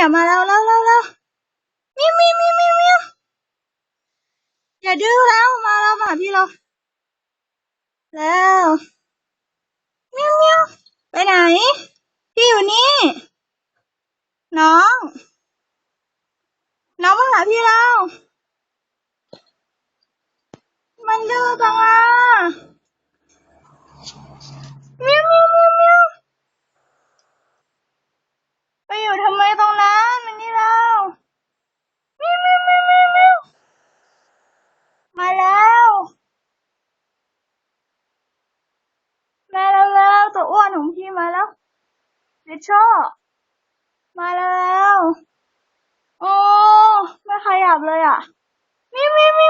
อย่ามาแล้วแล้วแล้วแล้วมิวมิวมิวมิวมิวอย่าดื้อแล้วมาแล้วมาหาพี่เราแล้วมิวมิวไปไหน พี่อยู่นี่ น้อง น้องมาหาพี่เรามันดื้อจังอะมิ ทิชเชอร์มาแล้ว โอ้ ไม่ขยับเลยอะมิมิวมิว